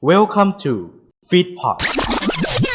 Welcome to Feed Feedpot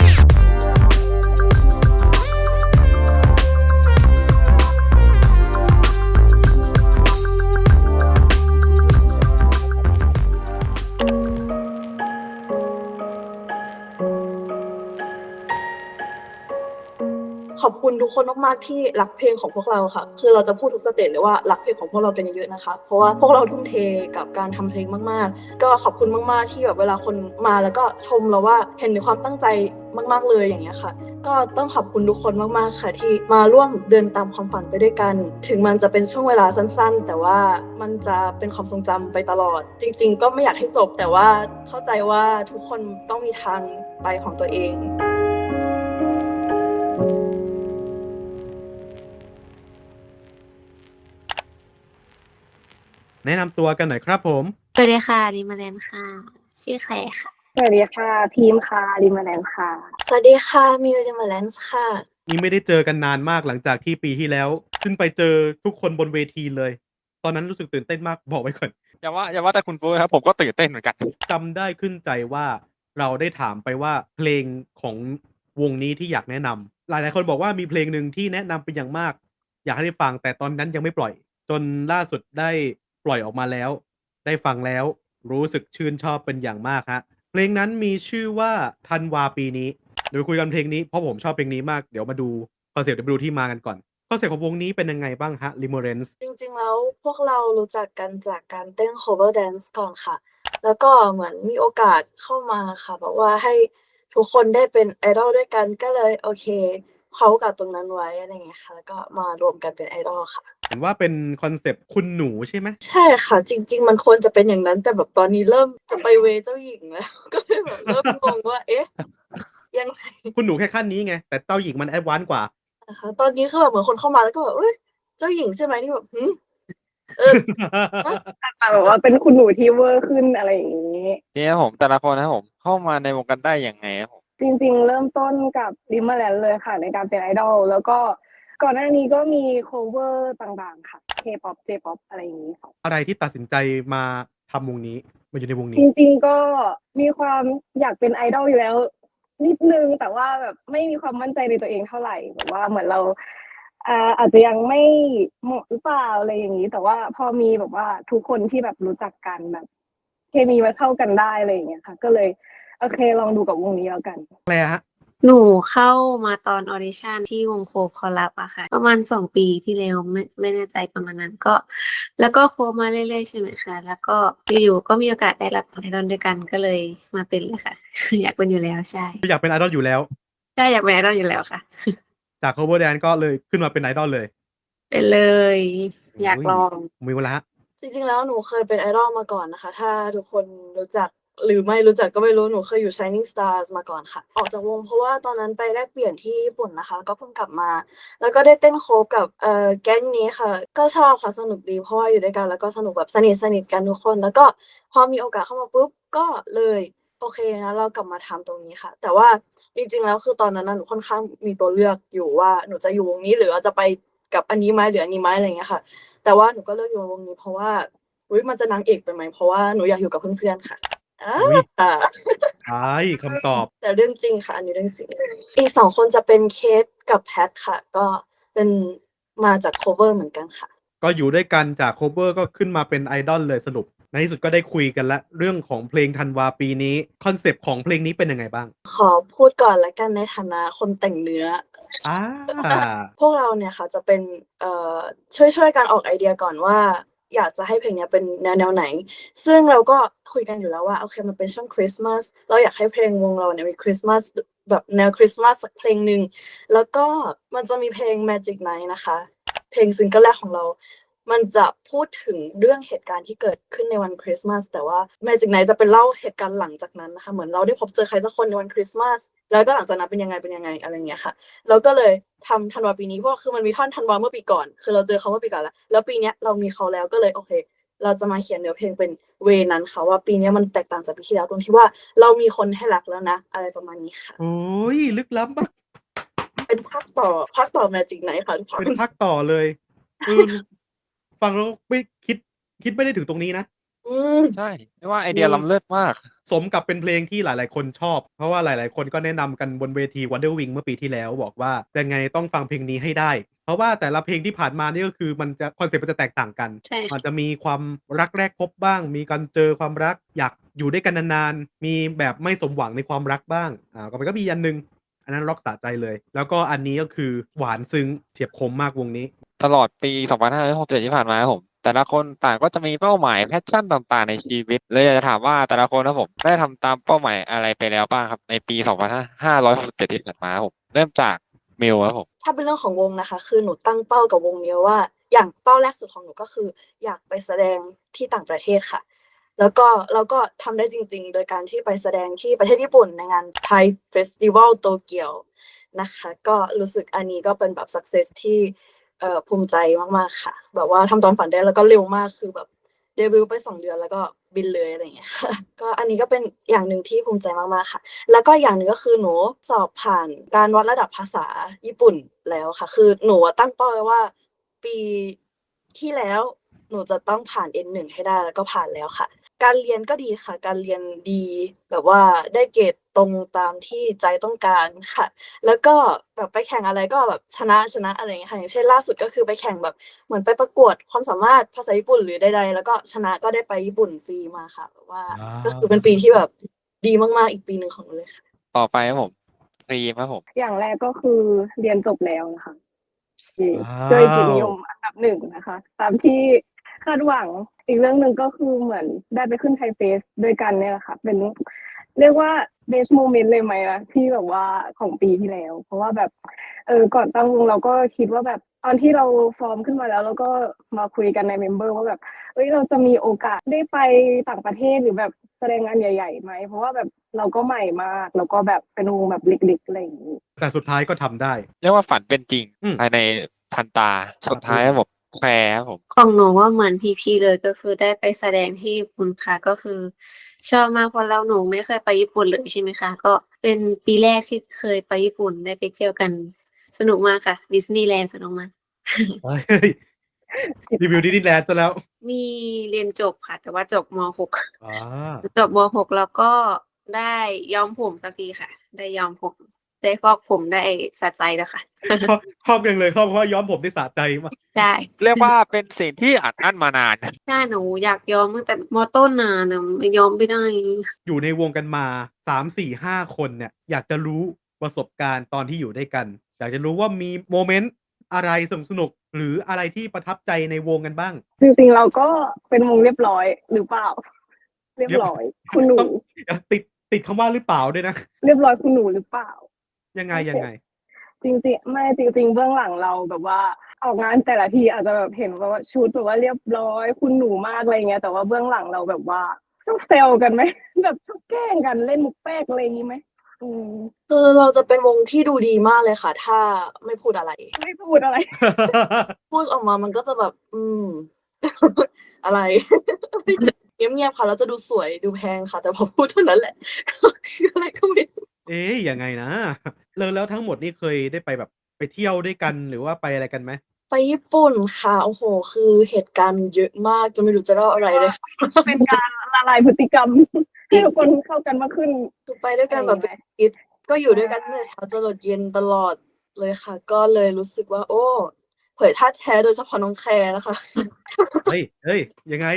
คุณทุกคนมากๆที่รักเพลงของพวกเราค่ะ คือเราจะพูดทุกสเตจเลยว่ารักเพลงของพวกเรากันเยอะๆนะคะ เพราะว่าพวกเราทุ่มเทกับการทำเพลงมากๆ ก็ขอบคุณมากๆที่แบบเวลาคนมาแล้วก็ชมเราว่าเห็นในความตั้งใจมากๆเลยอย่างเงี้ยค่ะ ก็ต้องขอบคุณทุกคนมากๆค่ะ ที่มาร่วมเดินตามความฝันไปด้วยกัน ถึงมันจะเป็นช่วงเวลาสั้น ๆ แต่ว่ามันจะเป็นความทรงจำไปตลอด จริง ๆ ก็ไม่อยากให้จบแต่ว่าเข้าใจว่าทุกคนต้องมีทางไปของตัวเอง แนะนำตัวกันหน่อยครับผม สวัสดีค่ะดิมาแลนค่ะ ชื่อแคลร์ค่ะ สวัสดีค่ะ พีมค่ะริมาแลนด์ค่ะ สวัสดีค่ะ มิวเดมาแลนซ์ค่ะ นี่ไม่ได้เจอกันนานมากหลังจากที่ปีที่แล้วขึ้นไปเจอทุกคนบนเวทีเลย ตอนนั้นรู้สึกตื่นเต้นมากบอกไว้ก่อนอย่าว่าอย่าว่าแต่คุณปุ๊ครับผมก็ตื่นเต้นเหมือนกันจำได้ขึ้นใจว่าเราได้ถามไปว่าเพลงของวงนี้ที่อยากแนะนำหลายๆคนบอกว่ามีเพลงหนึ่งที่แนะนำเป็นอย่างมาก อยากให้ได้ฟังแต่ตอนนั้นยังไม่ปล่อย จนล่าสุดได้ ปล่อยออกมาแล้ว ได้ฟังแล้วรู้สึกชื่นชอบเป็นอย่างมากฮะเพลงนั้นมีชื่อว่าธันวาปีนี้เดี๋ยวไปคุยกันเพลงนี้เพราะผมชอบเพลงนี้มากเดี๋ยวมาดูคอนเซ็ปต์เดี๋ยวไปดูที่มากันก่อนคอนเซ็ปต์ของวงนี้เป็นยังไงบ้างฮะ Limerence จริงๆ แล้วพวกเรารู้จักกันจากการเต้น cover dance ก่อนค่ะ แล้วก็เหมือนมีโอกาสเข้ามาค่ะแบบว่าให้ทุกคนได้เป็นไอดอลด้วยกันก็เลยโอเคเขากับตรงนั้นไว้อะไรอย่างเงี้ยค่ะ แล้วก็มารวมกันเป็นไอดอลค่ะ ห็นว่าเป็นคอนเซปต์คุณหนูใช่ไหมใช่ค่ะ จริง ๆ มันควรจะเป็นอย่างนั้น แต่แบบตอนนี้เริ่มจะไปเวเจ้าหญิงแล้ว ก็เลยแบบเริ่มงงว่า เอ๊ะยังไงคุณหนูแค่ขั้นนี้ไง แต่เต้าหญิงมันแอดวานซ์กว่านะคะตอนนี้คือแบบเหมือนคนเข้ามาแล้วก็แบบเอ้ยเจ้าหญิงใช่ไหมนี่แบบหึเออแต่แบบว่าเป็นคุณหนูที่เวอร์ขึ้นอะไรอย่างนี้ นี่ครับผมแต่ละคนนะครับผมเข้ามาในวงการได้ยังไงครับผมจริง ๆ เริ่มต้นกับริมาแลนด์เลยค่ะ ในการเป็นไอดอลแล้วก็ ก่อนหน้านี้ก็มี cover ต่างๆ ค่ะ K-pop J-pop อะไรอย่างนี้ค่ะ อะไรที่ตัดสินใจมาทำวงนี้ มาอยู่ในวงจนี้ริงๆก็มีความอยากเป็นไอดอลอยู่แล้ว นิดนึงแต่ว่าแบบไม่มีความมั่นใจในตัวเองเท่าไหร่แบบว่าเหมือนเราอ่าอาจจะยังไม่เหมาะหรือเปล่าอะไรอย่างนี้ แต่ว่าพอมีแบบว่าทุกคนที่แบบรู้จักกันแบบเคมีมาเข้ากันได้อะไรอย่างเงี้ยค่ะ ก็เลย โอเคลองดูกับวงนี้แล้วกันแคลร์ฮะ หนูเข้ามาตอนออดิชั่นที่วงโคคอลับอะค่ะ ประมาณสองปีที่แล้วไม่ไม่แน่ใจประมาณนั้นก็ แล้วก็โคมาเรื่อยๆใช่ไหมคะแล้วก็อยู่ๆก็มีโอกาสได้รับไอดอลด้วยกันก็เลยมาเป็นเลยค่ะ อยากเป็นอยู่แล้วใช่อยากเป็นไอดอลอยู่แล้วใช่อยากเป็นไอดอลอยู่แล้วค่ะ จาก cover dance ก็เลยขึ้นมาเป็นไอดอลเลย เป็นเลย อยากลองมีเวลาฮะจริงๆแล้วหนูเคยเป็นไอดอลมาก่อนนะคะ ถ้าทุกคนรู้จัก หรือไม่รู้จักก็ไม่รู้หนูเคยอยู่ Shining Stars มาก่อนค่ะ ออกจากวงเพราะว่าตอนนั้นไปแลกเปลี่ยนที่ญี่ปุ่นนะคะ แล้วก็เพิ่งกลับมา แล้วก็ได้เต้นโคฟกับเอ่อแก๊งนี้ค่ะ ก็ชอบค่ะสนุกดีเพราะว่าอยู่ด้วยกันแล้วก็สนุกแบบสนิทสนิทกันทุกคน แล้วก็พอมีโอกาสเข้ามาปุ๊บก็เลยโอเคนะเรากลับมาทำตรงนี้ค่ะ แต่ว่าจริงๆแล้วคือตอนนั้นหนูค่อนข้างมีตัวเลือกอยู่ว่าหนูจะอยู่วงนี้หรือว่าจะไปกับอันนี้ไหมหรืออันนี้ไหมอะไรอย่างเงี้ยค่ะ แต่ว่าหนูก็เลือกอยู่วงนี้เพราะว่าอุ๊ยมันจะนางเอกไปไหมเพราะว่าหนูอยากอยู่กับเพื่อนๆค่ะ อ่าอุ๊ยใช่คำตอบ แต่เรื่องจริงค่ะอันนี้เรื่องจริง อีกสองคนจะเป็นเคสกับแพทค่ะ ก็เป็นมาจาก cover เหมือนกันค่ะ ก็อยู่ด้วยกันจาก cover ก็ขึ้นมาเป็นไอดอลเลยสรุป ในที่สุดก็ได้คุยกันละเรื่องของเพลงธันวาปีนี้ คอนเซปต์ของเพลงนี้เป็นยังไงบ้างขอพูดก่อนละกันในฐานะคนแต่งเนื้อ อ่า พวกเราเนี่ยค่ะจะเป็นเอ่อช่วยช่วยกันออกไอเดียก่อนว่า อยากจะให้เพลงนี้เป็นแนวแนวไหน ซึ่งเราก็คุยกันอยู่แล้วว่าโอเคมันเป็นช่วงคริสต์มาสเราอยากให้เพลงวงเราเนี่ยมีคริสต์มาสแบบแนวคริสต์มาสสักเพลงหนึ่งแล้วก็มันจะมีเพลง Magic Night นะคะ เพลงซิงเกิลแรกของเรา มันจะพูดถึงเรื่องเหตุการณ์ที่เกิดขึ้นในวันคริสต์มาสแต่ว่า Magic Night จะเป็นเล่าเหตุการณ์หลังจากนั้นนะคะเหมือนเราได้พบเจอใครสักคนในวันคริสต์มาสแล้วก็หลังจากนั้นเป็นยังไงเป็นยังไงอะไรอย่างเงี้ยค่ะเราก็เลยทำธันวาปีนี้เพราะว่าคือมันมีท่อนธันวาเมื่อปีก่อน คือเราเจอเขาเมื่อปีก่อนแล้วแล้วปีเนี้ยเรามีเขาแล้วก็เลยโอเค เราจะมาเขียนเนื้อเพลงเป็นเวนั้นค่ะว่าปีเนี้ยมันแตกต่างจากปีที่แล้วตรงที่ว่าเรามีคนให้รักแล้วนะ อะไรประมาณนี้ค่ะโอ้ยลึกล้ำมากเป็นภาคต่อภาคต่อ Magic Night ค่ะทุกคนเป็นภาคต่อเลยเออ ฟังแล้วไม่คิดคิดไม่ได้ถึงตรงนี้นะ อืม ใช่ไม่ว่าไอเดียล้ำเลิศมาก สมกับเป็นเพลงที่หลาย ๆ คนชอบ เพราะว่าหลาย ๆ คนก็แนะนำกันบนเวที Wonder Wing เมื่อปีที่แล้วบอกว่ายังไงต้องฟังเพลงนี้ให้ได้ เพราะว่าแต่ละเพลงที่ผ่านมานี่ก็คือมันจะคอนเซ็ปต์มันจะแตกต่างกัน ใช่มัค่ะนจะมีความรักแรกพบบ้าง มีการเจอความรักอยากอยู่ด้วยกันนานๆ มีแบบไม่สมหวังในความรักบ้าง อ่าก็มันก็มีอันหนึง อันนั้นร็อกสะใจเลย แล้วก็อันนี้ก็คือหวานซึ้งเฉียบคมมากวงนี้ ตลอดปี 2567 ที่ผ่านมาครับผม แต่ละคนต่างก็จะมีเป้าหมายแพชชั่นต่างๆ ในชีวิต เลยอยากจะถามว่าแต่ละคนนะผม ได้ทำตามเป้าหมายอะไรไปแล้วบ้างครับ ในปี 2567 ที่ผ่านมาครับผม เริ่มจากมิวครับผม ถ้าเป็นเรื่องของวงนะคะ คือหนูตั้งเป้ากับวงนี้ว่า อย่างเป้าแรกสุดของหนูก็คือ อยากไปแสดงที่ต่างประเทศค่ะ แล้วก็เราก็ทำได้จริง ๆ โดยการที่ไปแสดงที่ประเทศญี่ปุ่นในงานไทยเฟสติวัลโตเกียวนะคะ ก็รู้สึกอันนี้ก็เป็นแบบ success ที่ เอ่อภูมิใจมากๆค่ะ แบบว่าทำตามฝันได้แล้วก็เร็วมากคือแบบเดบิวต์ไปสองเดือนแล้วก็บินเลยอะไรอย่างเงี้ยค่ะก็อันนี้ก็เป็นอย่างหนึ่งที่ภูมิใจมากๆค่ะ แล้วก็อย่างหนึ่งก็คือหนูสอบผ่านการวัดระดับภาษาญี่ปุ่นแล้วค่ะ คือหนูตั้งเป้าไว้ว่าปีที่แล้วหนูจะต้องผ่าน N1 ให้ได้แล้วก็ผ่านแล้วค่ะ การเรียนก็ดีค่ะ การเรียนดี แบบว่าได้เกรดตรงตามที่ใจต้องการค่ะ แล้วก็แบบไปแข่งอะไรก็แบบชนะชนะอะไรอย่างเงี้ยค่ะอย่างเช่นล่าสุดก็คือไปแข่งแบบเหมือนไปประกวดความสามารถภาษาญี่ปุ่นหรือใดๆแล้วก็ชนะก็ได้ไปญี่ปุ่นฟรีมาค่ะแบบว่าว้าวก็คือเป็นปีที่แบบดีมากๆอีกปีหนึ่งของหนูเลยค่ะ ต่อไปครับผมครีมครับผม อย่างแรกก็คือเรียนจบแล้วนะคะที่ว้าวด้วยเกียรตินิยมอันดับหนึ่งนะคะ ตามที่ คาดหวัง อีกเรื่องหนึ่งก็คือเหมือนได้ไปขึ้นไทยเฟสด้วยกันเนี่ยแหละค่ะ เป็นเรียกว่าเบสโมเมนต์เลยไหมนะที่แบบว่าของปีที่แล้ว เพราะว่าแบบเออก่อนตั้งวงเราก็คิดว่าแบบตอนที่เราฟอร์มขึ้นมาแล้วแล้วก็มาคุยกันในเมมเบอร์ว่าแบบเอ้ยเราจะมีโอกาสได้ไปต่างประเทศหรือแบบแสดงงานใหญ่ๆไหมเพราะว่าแบบเราก็ใหม่มากแล้วก็แบบเป็นวงแบบเล็กๆอะไรอย่างนี้แต่สุดท้ายก็ทำได้ เรียกว่าฝันเป็นจริงอืมภายในทันตาสุดท้ายครับผม แคร์ครับผม ของหนูก็เหมือนพี่ๆเลยก็คือได้ไปแสดงที่ญี่ปุ่นค่ะ ก็คือ ชอบมากเพราะเราหนูไม่เคยไปญี่ปุ่นเลยใช่ไหมคะ ก็เป็นปีแรกที่เคยไปญี่ปุ่นได้ไปเที่ยวกัน สนุกมากค่ะดิสนีย์แลนด์สนุกมาก เฮ้ยรีวิวดิสนีย์แลนด์ซะแล้วมีเรียนจบค่ะ แต่ว่าจบม .6 อ่าจบม .6 แล้วก็ได้ย้อมผมสักทีค่ะ ได้ย้อมผม ได้ฟอกผมได้สะใจแล้วค่ะชอบชอบยังเลยชอบเพราะว่าย้อมผมได้สะใจมากได้ เรียกว่าเป็นสิ่งที่อัดอั้นมานาน ใช่หนูอยากย้อมตั้งแต่มต้นนานนะไม่ย้อมไม่ได้ อยู่ในวงกันมาสามสี่ห้าคนเนี่ย อยากจะรู้ประสบการณ์ตอนที่อยู่ด้วยกัน อยากจะรู้ว่ามีโมเมนต์อะไรสนุกสนุกๆหรืออะไรที่ประทับใจในวงกันบ้าง จริงๆเราก็เป็นวงเรียบร้อยหรือเปล่า เรียบร้อย คุณหนูต้องติดติดคำว่าหรือเปล่าด้วยนะ เรียบร้อยคุณหนูหรือเปล่า ยังไงยังไง จริงๆ ไม่จริง ๆ เบื้องหลังเราแบบว่าออกงานแต่ละทีอาจจะแบบเห็นว่าชุดแบบว่าเรียบร้อย คุณหนูมากอะไรเงี้ยแต่ว่าเบื้องหลังเราแบบว่าชอบเซลกันไหมแบบชอบแกล้งกันเล่นมุกแป๊กอะไรอย่างงี้ไหมอืมคือเราจะเป็นวงที่ดูดีมากเลยค่ะ ถ้าไม่พูดอะไร ไม่พูดอะไร พูดออกมามันก็จะแบบ อืม อะไร เงียบๆค่ะแล้วจะดูสวยดูแพงค่ะ แต่พอพูดเท่านั้นแหละคืออะไรก็ไม่รู้ เอ๊ยยังไงนะ แล้ว แล้วทั้งหมดนี่เคยได้ไปแบบไปเที่ยวด้วยกัน หรือว่าไปอะไรกันไหม ไปญี่ปุ่นค่ะ โอ้โหคือเหตุการณ์มันเยอะมากจะไม่รู้จะเล่าอะไรเลยค่ะ เป็นการละลายพฤติกรรม ให้ทุกคนเข้ากันมากขึ้น คือไปด้วยกันแบบเป็นอาทิตย์ก็อยู่ด้วยกันตั้งแต่เช้าจนเย็นตลอดเลยค่ะ ก็เลยรู้สึกว่า โอ้ เผยท่าตุแท้โดยเฉพาะน้องแคร์นะคะ เฮ้ยเฮ้ยยังไง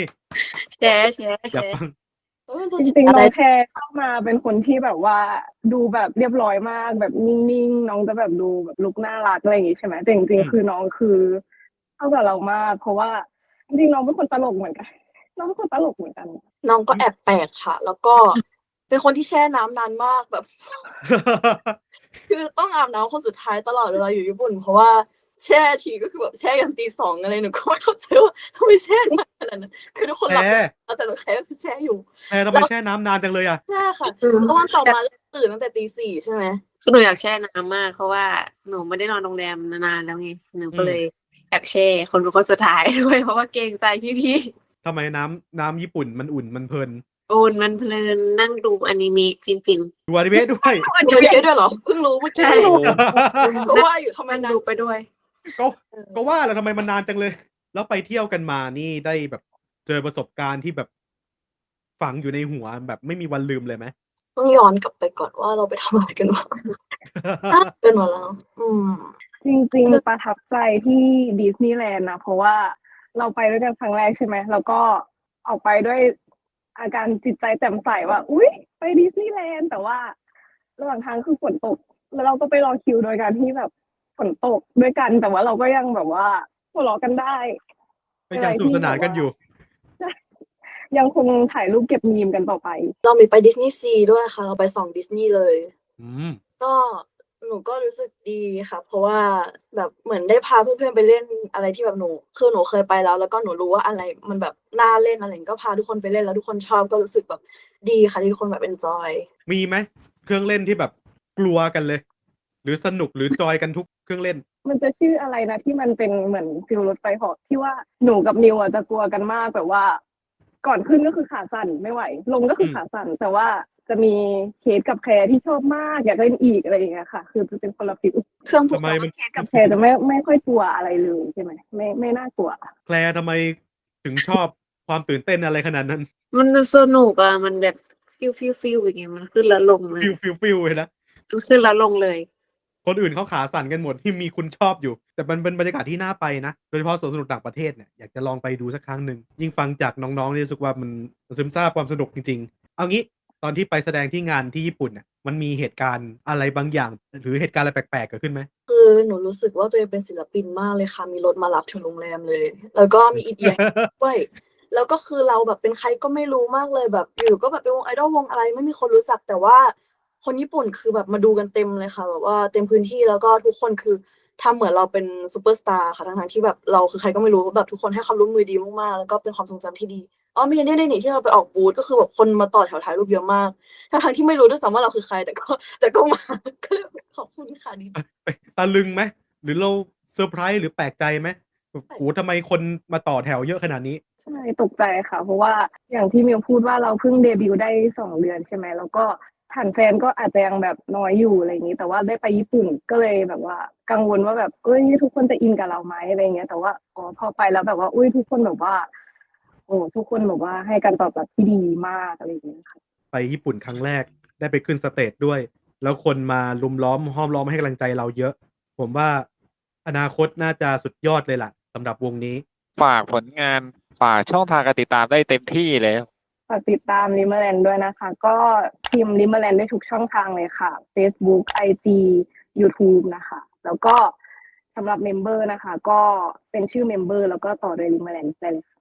แชร์ แชร์ อแชยากร์ฟังเอ้ย จะจริงๆอะไรน้องแพรเข้ามาเป็นคนที่แบบว่า ดูแบบเรียบร้อยมาก แบบนิ่งๆน้องจะแบบดูแบบลุกน่ารักอะไรอย่างงี้ใช่ไหมแต่จริงอืมๆคือน้องคือเข้ากับเรามาก เพราะว่าจริงๆน้องเป็นคนตลกเหมือนกัน น้องเป็นคนตลกเหมือนกัน น้องก็แอบแปลกค่ะ แล้วก็เป็นคนที่แช่น้ำนานมากแบบ คือต้องอาบน้ำคนสุดท้ายตลอดเวลาอยู่ญี่ปุ่น เพราะว่า แช่ทีก็คือแบบแช่ยันตีสองอะไรหนูก็ไม่เข้าใจว่าทำไมแช่นานขนาดนั้นคือทุกคนหลับแพ้แล้วแต่หนูแค่ก็คือแช่อยู่แพ้ทำไมแช่น้ำนานจังเลยอะใช่ค่ะแล้ววันต่อมาตื่นตั้งแต่ตีสี่ใช่ไหมคือหนูอยากแช่น้ำมาก เพราะว่าหนูไม่ได้นอนโรงแรมนานๆแล้วไงหนูก็เลยอยากแช่คนเป็นคนสุดท้ายด้วยเพราะว่าเกรงใจพี่ทำไมน้ำน้ำญี่ปุ่นมันอุ่นมันเพลินๆโอนมันเพลินนั่งดูอนิเมะฟินฟินดูอนิเมะด้วยเดี๋ยวนี้ด้วยเหรอเพิ่งรู้เมื่อกี้ใช่ก็ว่าอยู่ทำไมนั่งนานดูไปด้วย ก็ก็ว่าแล้วทำไมมันนานจังเลย แล้วไปเที่ยวกันมานี่ได้แบบเจอประสบการณ์ที่แบบฝังอยู่ในหัวแบบไม่มีวันลืมเลยไหม ต้องย้อนกลับไปก่อนว่าเราไปทำอะไรกันมาน่าจะเป็นวันแล้วเนอะอืม จริงๆ ประทับใจที่ดิสนีย์แลนด์นะ เพราะว่าเราไปด้วยกันครั้งแรกใช่ไหม แล้วก็ออกไปด้วยอาการจิตใจแจ่มใสว่า อุ๊ย ไปดิสนีย์แลนด์แต่ว่า ระหว่างทางคือฝนตก แล้วเราก็ไปรอคิวโดยการที่แบบ ฝนตกด้วยกันแต่ว่าเราก็ยังแบบว่าหัวเราะกันได้ก็ยังสนุกสนานกันอยู่ ยังคงถ่ายรูปเก็บมีมกันต่อไป เรามีไปดิสนีย์ซีด้วยค่ะ เราไปส่องดิสนีย์เลยอืมก็หนูก็รู้สึกดีค่ะ เพราะว่าแบบเหมือนได้พาเพื่อนๆไปเล่นอะไรที่แบบหนู คือหนูเคยไปแล้ว แล้วก็หนูรู้ว่าอะไรมันแบบน่าเล่นอะไรอย่างเงี้ยก็พาทุกคนไปเล่นแล้วทุกคนชอบก็รู้สึกแบบดีค่ะที่ทุกคนแบบเอนจอย มีไหมเครื่องเล่นที่แบบกลัวกันเลย หรือสนุกหรือจอยกันทุกเครื่องเล่น มันจะชื่ออะไรนะที่มันเป็นเหมือนฟิลรถไฟเหาะที่ว่าหนูกับนิวอะจะกลัวกันมากแบบว่า ก่อนขึ้นก็คือขาสั่นไม่ไหว ลงก็คืออมขาสั่นแต่ว่าจะมีเคสกับแคร์ที่ชอบมากอยากเล่นอีกอะไรอย่างเงี้ยค่ะ คือจะเป็นคนละฟิลเครื่องผูกทำไมมัน เคสกับแคร์จะไม่ไม่ค่อยกลัวอะไรเลยใช่ไหมไม่ไม่น่ากลัว แคลร์ทำไมถึงชอบความตื่นเต้นอะไรขนาดนั้น มันสนุกอะมันแบบฟิลฟิลฟิลอย่างเงี้ยมันขึ้นแล้วลงเลยฟิลฟิลฟิลเลยนะ มันขึ้นแล้วลงเลย คนอื่นเขาขาสั่นกันหมดที่มีคุณชอบอยู่ แต่มันเป็นบรรยากาศที่น่าไปนะ โดยเฉพาะสวนสนุกต่างประเทศเนี่ยอยากจะลองไปดูสักครั้งหนึ่งยิ่งฟังจากน้องๆนี่รู้สึกว่ามันซึมซาบความสนุกจริง ๆ เอางี้ตอนที่ไปแสดงที่งานที่ญี่ปุ่นเนี่ยมันมีเหตุการณ์อะไรบางอย่าง หรือเหตุการณ์อะไรแปลกๆเกิดขึ้นไหมคือหนูรู้สึกว่าตัวเองเป็นศิลปินมากเลยค่ะ มีรถมารับถึงโรงแรมเลย แล้วก็มีอีเดียด้วยแล้วก็คือเราแบบเป็นใครก็ไม่รู้มากเลยแบบอยู่ก็แบบเป็นวงไอดอลวงอะไรไม่มีคนรู้จักแต่ว่า คนญี่ปุ่นคือแบบมาดูกันเต็มเลยค่ะแบบว่าเต็มพื้นที่แล้วก็ทุกคนคือทำเหมือนเราเป็นซูเปอร์สตาร์ค่ะทั้งๆที่แบบเราคือใครก็ไม่รู้แบบทุกคนให้ความร่วมมือดีมากๆแล้วก็เป็นความทรงจำที่ดีอ๋อมีเนี่ยได้นี่ที่เราไปออกบูธก็คือแบบคนมาต่อแถวถ่ายรูปเยอะมากทั้งๆที่ไม่รู้ด้วยซ้ำว่าเราคือใครแต่ก็ แต่ก็มาก็เลยขอบคุณค่ะดีตะลึงไหมหรือเราเซอร์ไพรส์หรือแปลกใจไหมแบบโอ้ทำไมคนมาต่อแถวเยอะขนาดนี้ใช่ตกใจค่ะ เพราะว่าอย่างที่มิวพูดว่าเราเพิ่งเดบิวต์ได้สองเดือนใช่ไหมแล้วก็ ฐานแฟนก็อาจจะยังแบบน้อยอยู่อะไรอย่างนี้ แต่ว่าได้ไปญี่ปุ่นก็เลยแบบว่า กังวลว่าแบบเอ้ยทุกคนจะอินกับเราไหมอะไรเงี้ยแต่ว่าอ๋อพอไปแล้วแบบว่าอุ้ยทุกคนแบบว่า โอ้ทุกคนแบบว่าให้การตอบรับที่ดีมากอะไรอย่างเงี้ยค่ะไปญี่ปุ่นครั้งแรกได้ไปขึ้นสเตจด้วย แล้วคนมาลุมล้อมห้อมล้อมให้กำลังใจเราเยอะ ผมว่าอนาคตน่าจะสุดยอดเลยล่ะสำหรับวงนี้ ฝากผลงานฝากช่องทางการติดตามได้เต็มที่เลย ฝากติดตามลิมเมอร์แลนด์ด้วยนะคะ ก็พิมพ์ลิมเมอร์แลนด์ได้ทุกช่องทางเลยค่ะ Facebook IG YouTube นะคะ แล้วก็สำหรับเมมเบอร์นะคะ ก็เป็นชื่อเมมเบอร์แล้วก็ต่อด้วยลิมเมอร์แลนด์ได้เลยค่ะ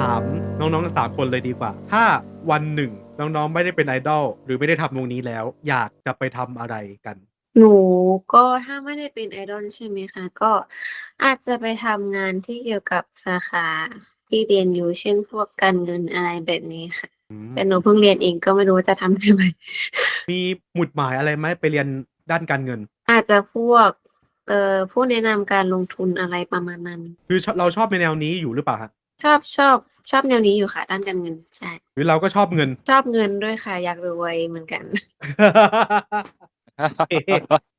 ถามน้องๆสามคนเลยดีกว่า ถ้าวันหนึ่งน้องๆไม่ได้เป็นไอดอลหรือไม่ได้ทำวงนี้แล้ว อยากจะไปทำอะไรกัน หนูก็ถ้าไม่ได้เป็นไอดอลใช่ไหมคะ ก็อาจจะไปทำงานที่เกี่ยวกับสาขาที่เรียนอยู่ เช่น พวกการเงินอะไรแบบนี้ค่ะ อืมแต่หนูเพิ่งเรียนเองก็ไม่รู้ว่าจะทำได้ไหม มีหมุดหมายอะไรไหมไปเรียนด้านการเงิน อาจจะพวก เอ่อผู้แนะนำการลงทุนอะไรประมาณนั้น คือชอบเราชอบในแนวนี้อยู่หรือเปล่าฮะชอบชอบชอบแนวนี้อยู่ค่ะ ด้านการเงินใช่ หรือเราก็ชอบเงิน ชอบเงินด้วยค่ะ อยากรวยเหมือนกันเอ๊ะ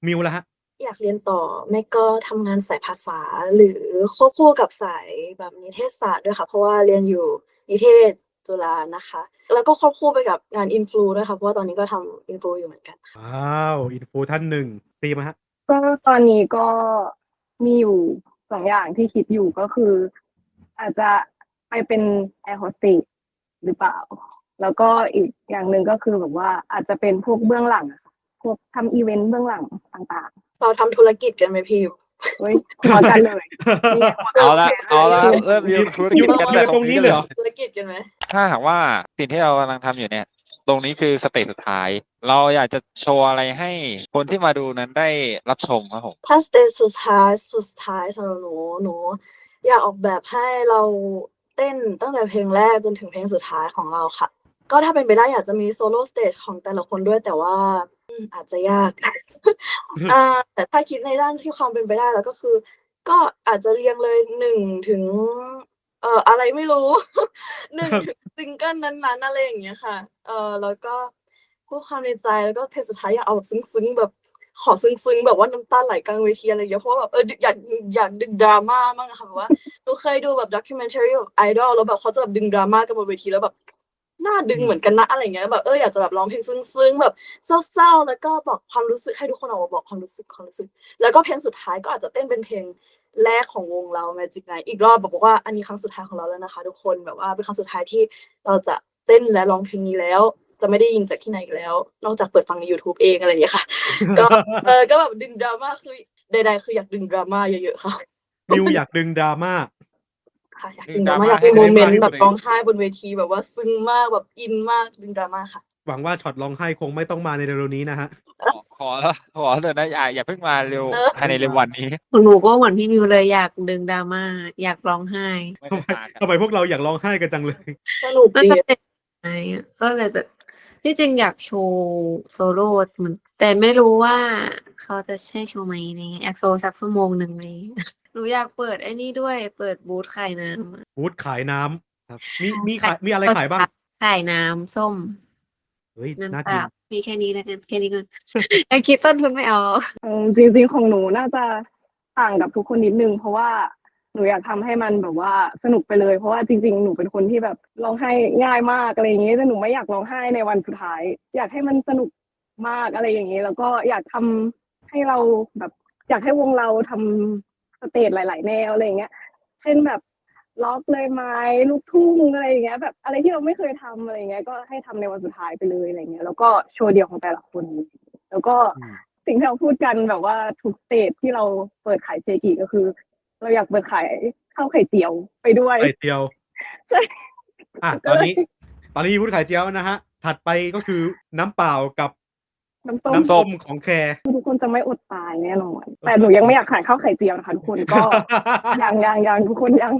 มิวละฮะ อยากเรียนต่อไม่ก็ทำงานสายภาษาหรือควบคู่กับสายแบบนิเทศศาสตร์ด้วยค่ะ เพราะว่าเรียนอยู่นิเทศจุฬานะคะ แล้วก็ควบคู่ไปกับงานอินฟลูด้วยค่ะเพราะว่าตอนนี้ก็ทำอินฟลูอยู่เหมือนกัน ว้าวอินฟูท่านหนึ่งตีมาฮะ ก็ตอนนี้ก็มีอยู่สองอย่างที่คิดอยู่ก็คือ อาจจะไปเป็นแอร์โฮสเตสหรือเปล่า แล้วก็อีกอย่างหนึ่งก็คือแบบว่าอาจจะเป็นพวกเบื้องหลังอะค่ะ พวกทำอีเวนต์เบื้องหลังต่างเราทำธุรกิจกันไหมพี่ๆเฮ้ยพอกันเลยเนี่ยเอาละเอาละเริ่มยืนธุรกิจกันยืแต่นตรงนี้เลยเหรอ ธุรกิจกันไหมถ้าหากว่าสิ่งที่เรากำลังทำอยู่เนี่ย ตรงนี้คือสเตจสุดท้าย เราอยากจะโชว์อะไรให้คนที่มาดูนั้นได้รับชมครับผม ถ้าสเตจสุดท้ายสุดท้ายสำหรับหนูหนู อยากออกแบบให้เราเต้นตั้งแต่เพลงแรกจนถึงเพลงสุดท้ายของเราค่ะ ก็ถ้าเป็นไปได้อยากจะมีโซโล่สเตจของแต่ละคนด้วยแต่ว่าอื มอาจจะยากอ่าแต่ถ้าคิดในด้านที่ความเป็นไปได้แล้วก็คือ ก็อาจจะเรียงเลยหนึ่งถึง เอ่ออะไรไม่รู้ หนึ่งถึงซิงเกิลนั้นๆอะไรอย่างเงี้ยค่ะ เออแล้วก็พูดความในใจแล้วก็เพลงสุดท้ายอยากเอาแบบซึ้งๆแบบขอซึ้งๆแบบว่าน้ำตาไหลกลางเวทีอะไรอย่างเงี้ยเพราะว่าแบบเอออยากอยากดึงดราม่ามากอะค่ะแบบว่าหนูเคยดูแบบด็อกิเมนทารีแบบไอดอลแล้วแบบเขาจะแบบดึงดราม่ากันบนเวทีแล้วแบบ น่าดึงเหมือนกันนะอะไรอย่างเงี้ยแบบเอออยากจะแบบร้องเพลงซึ้งๆแบบเศร้าๆแล้วก็บอกความรู้สึกให้ทุกคนออกมาบอกความรู้สึกความรู้สึก แล้วก็เพลงสุดท้ายก็อาจจะเต้นเป็นเพลงแรกของวงเรา Magic Night อีกรอบบอกว่าอันนี้ครั้งสุดท้ายของเราแล้วนะคะ ทุกคนแบบว่าเป็นครั้งสุดท้ายที่เราจะเต้นและร้องเพลงนี้แล้ว จะไม่ได้ยินจากที่ไหนอีกแล้ว นอกจากเปิดฟังใน YouTube เองอะไรอย่างเงี้ยค่ะก็เออก็แบบดึงดราม่าคือใดๆคืออยากดึงดราม่าเยอะๆค่ะมิวอยากดึงดราม่า ค่ะอยากดึดึงงดดราราม่าม่าอยากมีให้โมเมนให้ต์แบบตัวเองร้องไห้บนเวทีแบบว่าซึ้งมากแบบอินมากดึงดราม่าค่ะ หวังว่าช็อตร้องไห้คงไม่ต้องมาในเร็วๆนี้นะฮะขอขอขอเถอะนะอย่าอย่าเพิ่งมาเร็วเออภายในเร็ววันนี้หนูก็เหมือนพี่มิวเลยอยากดึงดราม่าอยากร้องไห้ไม่ทำได้ไมต่างกันทำไมพวกเราอยากร้องไห้กันจังเลยสนุกไม่ดีก็เป็นไงอะก็เลยแบบที่จริงอยากโชว์โซโล่เหมือน แต่ไม่รู้ว่าเขาจะใช่โชว์ไหมอะไรเงี้ยอยากโชว์สักชั่วโมงหนึ่งเลยหนูอยากเปิดไอ้นี่ด้วยเปิดบูธขายน้ำอะบูธขายน้ำครับ มีมีขายมีอะไรขายบ้างขายน้ำส้ม เฮ้ยน่าน้ำเปกินล่ามีแค่นี้แล้วกันแค่นี้ก่อนยังคิดต้นทุนไม่เอาอืมจริงๆของหนูน่าจะต่างกับทุกคนนิดนึง เพราะว่าหนูอยากทำให้มันแบบว่าสนุกไปเลย เพราะว่าจริง ๆ หนูเป็นคนที่แบบร้องไห้ง่ายมากอะไรอย่างนี้แต่หนูไม่อยากร้องไห้ในวันสุดท้าย อยากให้มันสนุก มากอะไรอย่างนี้ แล้วก็อยากทำให้เราแบบ อยากให้วงเราทำสเตจหลาย ๆ แนวอะไรอย่างเงี้ย เช่นแบบล็อกเลยไหม้ลูกทุ่งอะไรอย่างเงี้ย แบบอะไรที่เราไม่เคยทำอะไรอย่างเงี้ย ก็ให้ทำในวันสุดท้ายไปเลยอะไรเงี้ย แล้วก็โชว์เดียวของแต่ละคน แล้วก็อืมสิ่งที่เราพูดกันแบบว่าทุกสเตจที่เราเปิดขายเจกิก็คือ เราอยากเปิดขายข้าวไข่เจียวไปด้วยไข่เจียวใช่อะตอนนี้ ตอนนี้พูดไข่เจียวนะฮะถัดไปก็คือน้ำเปล่ากับ น้ำส้มน้ำส้มของแคร์ทุกคนจะไม่อดตายแน่นอน แต่หนูยังไม่อยากขายข้าวไข่เจียวนะคะทุกคนก็ยังยังยังทุกคนยัง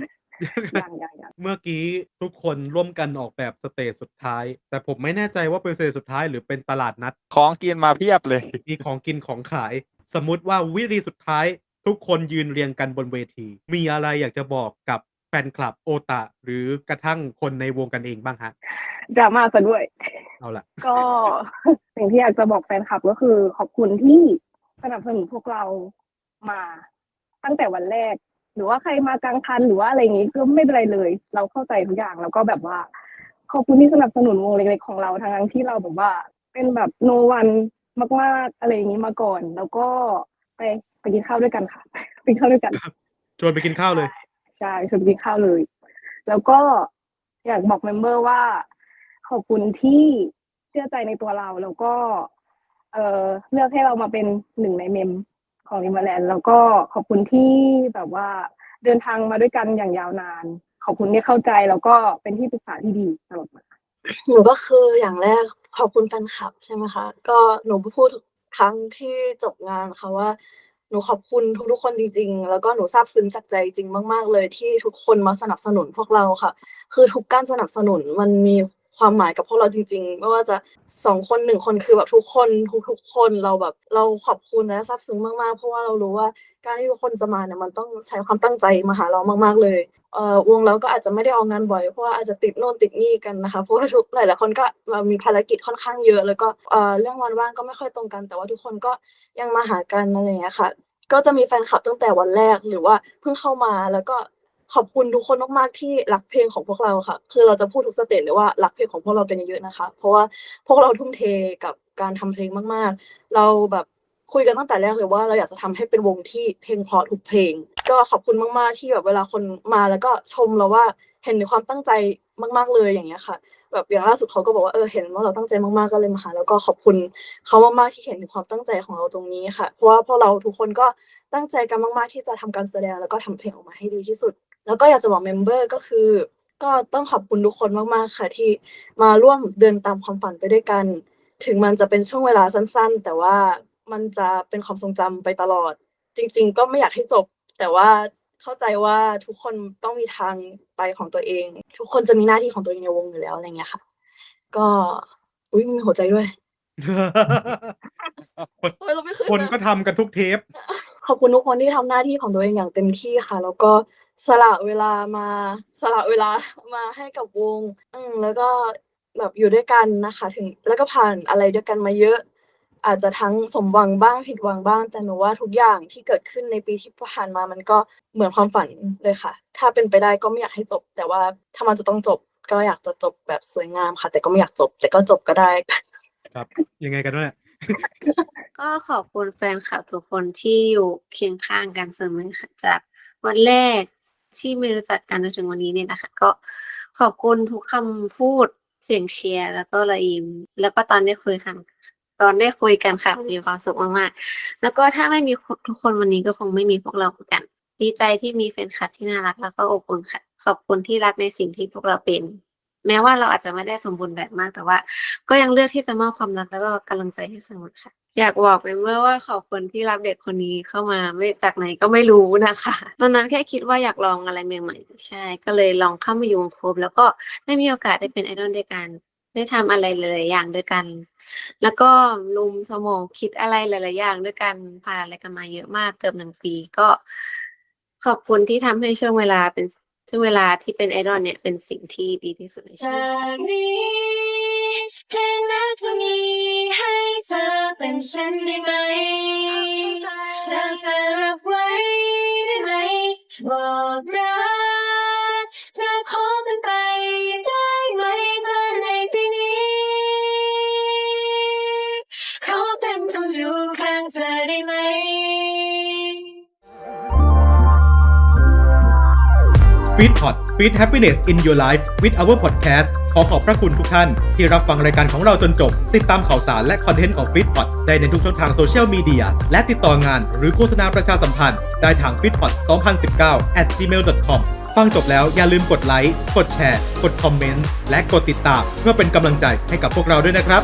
ยังยังยังเมื่อกี้ทุกคนร่วมกันออกแบบสเตจสุดท้าย แต่ผมไม่แน่ใจว่าเป็นสเตจสุดท้ายหรือเป็นตลาดนัด ของกินมาเพียบเลย มีของกินของขาย สมมุติว่าวิธีสุดท้าย ทุกคนยืนเรียงกันบนเวที มีอะไรอยากจะบอกกับแฟนคลับโอตะหรือกระทั่งคนในวงกันเองบ้างฮะดราม่าซะด้วย เอาละก็สิ่งที่อยากจะบอกแฟนคลับก็คือ ขอบคุณที่สนับสนุนพวกเรามาตั้งแต่วันแรก หรือว่าใครมากลางคันหรือว่าอะไรอย่างงี้ก็ไม่เป็นไรเลย เราเข้าใจทุกอย่างแล้วก็แบบว่า ขอบคุณที่สนับสนุนวงเล็กๆของเราทั้งๆที่เราแบบว่า เป็นแบบโนวันมากๆอะไรอย่างนี้มาก่อน แล้วก็ไปไปกินข้าวด้วยกันค่ะไปกินข้าวด้วยกันชวนไปกินข้าวเลย ใช่ชวนไปกินข้าวเลย แล้วก็อยากบอกเมมเบอร์ว่า ขอบคุณที่เชื่อใจในตัวเรา แล้วก็ เออเลือกให้เรามาเป็นหนึ่งในเมมของริมแลนด์แล้วก็ขอบคุณที่แบบว่าเดินทางมาด้วยกันอย่างยาวนาน ขอบคุณที่เข้าใจแล้วก็เป็นที่ปรึกษาที่ดีตลอดมาหนูก็คืออย่างแรกขอบคุณแฟนคลับใช่ไหมคะ ก็หนูพูดทุกครั้งที่จบงานค่ะว่า นูขอบคุณทุกๆคนจริง ๆ แล้วก็หนูซาบซึ้งจากใจจริงมาก ๆ เลยที่ทุกคนมาสนับสนุนพวกเราค่ะ คือทุกการสนับสนุนมันมีความหมายกับพวกเราจริง ๆ ไม่ว่าจะสองคนหนึ่งคนคือแบบทุกคนทุกๆคนเราแบบเราขอบคุณและซาบซึ้งมากๆ เพราะว่าเรารู้ว่าการที่ทุกคนจะมาเนี่ยมันต้องใช้ความตั้งใจมาหาเรามาก ๆเลย เอ่อวงเราก็อาจจะไม่ได้ออกงานบ่อยเพราะว่าอาจจะติดโน่นติดนี่กันนะคะเพราะว่าทุกหลายๆคนก็มีภารกิจค่อนข้างเยอะ แล้วก็เอ่อเรื่องวันว่างก็ไม่ค่อยตรงกัน แต่ว่าทุกคนก็ยังมาหากันอะไรอย่างเงี้ยค่ะ ก็จะมีแฟนคลับตั้งแต่วันแรกหรือว่าเพิ่งเข้ามาแล้วก็ขอบคุณทุกคนมากๆที่รักเพลงของพวกเราค่ะ คือเราจะพูดทุกสเตจเลยว่ารักเพลงของพวกเรากันเยอะๆนะคะ เพราะว่าพวกเราทุ่มเทกับการทำเพลงมากๆ เราแบบ คุยกันตั้งแต่แรกเลยว่าเราอยากจะทำให้เป็นวงที่เพลงเพราะทุกเพลง ก็ขอบคุณมากๆที่แบบเวลาคนมาแล้วก็ชมเราว่าเห็นในความตั้งใจมาก ๆเลยอย่างเงี้ยค่ะ แบบอย่างล่าสุดเขาก็บอกว่าเออเห็นว่าเราตั้งใจมากๆก็เลยมาหาแล้วก็ขอบคุณเขามากๆที่เห็นถึงความตั้งใจของเราตรงนี้ค่ะ เพราะว่าพวกเราทุกคนก็ตั้งใจกันมากๆที่จะทำการแสดงแล้วก็ทำเพลงออกมาให้ดีที่สุด แล้วก็อยากจะบอกเมมเบอร์ก็คือ ก็ต้องขอบคุณทุกคนมากๆค่ะ ที่มาร่วมเดินตามความฝันไปด้วยกัน ถึงมันจะเป็นช่วงเวลาสั้น ๆ แต่ว่า มันจะเป็นความทรงจำไปตลอด จริง ๆ ก็ไม่อยากให้จบ แต่ว่าเข้าใจว่าทุกคนต้องมีทางไปของตัวเอง ทุกคนจะมีหน้าที่ของตัวเองในวงอยู่แล้วอะไรเงี้ยค่ะ ก็อุ้ยมีหัวใจด้วยเฮ้ยเราไม่ขึ้นคนนะ ก็ทำกันทุกเทป ขอบคุณทุกคนที่ทำหน้าที่ของตัวเองอย่างเต็มที่ค่ะ แล้วก็สละเวลามาสละเวลา มาให้กับวง อืมแล้วก็แบบอยู่ด้วยกันนะคะ ถึงแล้วก็ผ่านอะไรด้วยกันมาเยอะ อาจจะทั้งสมหวังบ้างผิดหวังบ้าง แต่หนูว่าทุกอย่างที่เกิดขึ้นในปีที่ผ่านมามันก็เหมือนความฝันเลยค่ะ ถ้าเป็นไปได้ก็ไม่อยากให้จบ แต่ว่าถ้ามันจะต้องจบก็อยากจะจบแบบสวยงามค่ะ แต่ก็ไม่อยากจบ แต่ก็จบก็ได้ ครับ ยังไงกันวะเนี่ยก็ขอบคุณแฟนคลับทุกคนที่อยู่เคียงข้างกันเสมอค่ะจากวันแรกที่ไม่รู้จักกันจนถึงวันนี้เนี่ยนะคะ ก็ขอบคุณทุกคำพูดเสียงเชียร์แล้วก็ระยิมแล้วก็ตอนได้คุยกัน ตอนได้คุยกันค่ะมีความสุขมากๆแล้วก็ถ้าไม่มีทุกคนวันนี้ก็คงไม่มีพวกเราเหมือนกัน ดีใจที่มีแฟนคลับที่น่ารักแล้วก็อบอุ่นค่ะ ขอบคุณที่รักในสิ่งที่พวกเราเป็น แม้ว่าเราอาจจะไม่ได้สมบูรณ์แบบมากแต่ว่า ก็ยังเลือกที่จะมอบความรักแล้วก็กำลังใจให้เสมอค่ะอยากบอกไปเมื่อว่าขอบคุณที่รับเด็กคนนี้เข้ามาไม่จากไหนก็ไม่รู้นะคะ ตอนนั้นแค่คิดว่าอยากลองอะไรใหม่ๆใช่ ก็เลยลองเข้ามาอยู่วงโคบแล้วก็ได้มีโอกาสได้เป็นไอดอลด้วยกัน ได้ทำอะไรหลายๆอย่างด้วยกัน แล้วก็ลุมสมองคิดอะไรหลาย ๆ อย่างด้วยกันผ่านอะไรกันมาเยอะมากเกือบหนึ่งปีก็ขอบคุณที่ทำให้ช่วงเวลาเป็นช่วงเวลาที่เป็นไอดอลเนี่ยเป็นสิ่งที่ดีที่สุดในชีวิตจากนี้เพลงน่าจะมีให้เธอเป็นฉันได้ไหมเธอจะรับไว้ได้ไหมบอกรัก Feed Pot Feed Happiness in Your Life with our podcast ขอขอบพระคุณทุกท่าน ที่รับฟังรายการของเราจนจบ ติดตามข่าวสารและคอนเทนต์ของ Feed Pot ได้ในทุกช่องทางโซเชียลมีเดียและติดต่องานหรือโฆษณาประชาสัมพันธ์ ได้ทาง feedpot 2019 at gmail.com ฟังจบแล้วอย่าลืมกดไลค์ กดแชร์ กดคอมเมนต์ และกดติดตาม เพื่อเป็นกำลังใจให้กับพวกเราด้วยนะครับ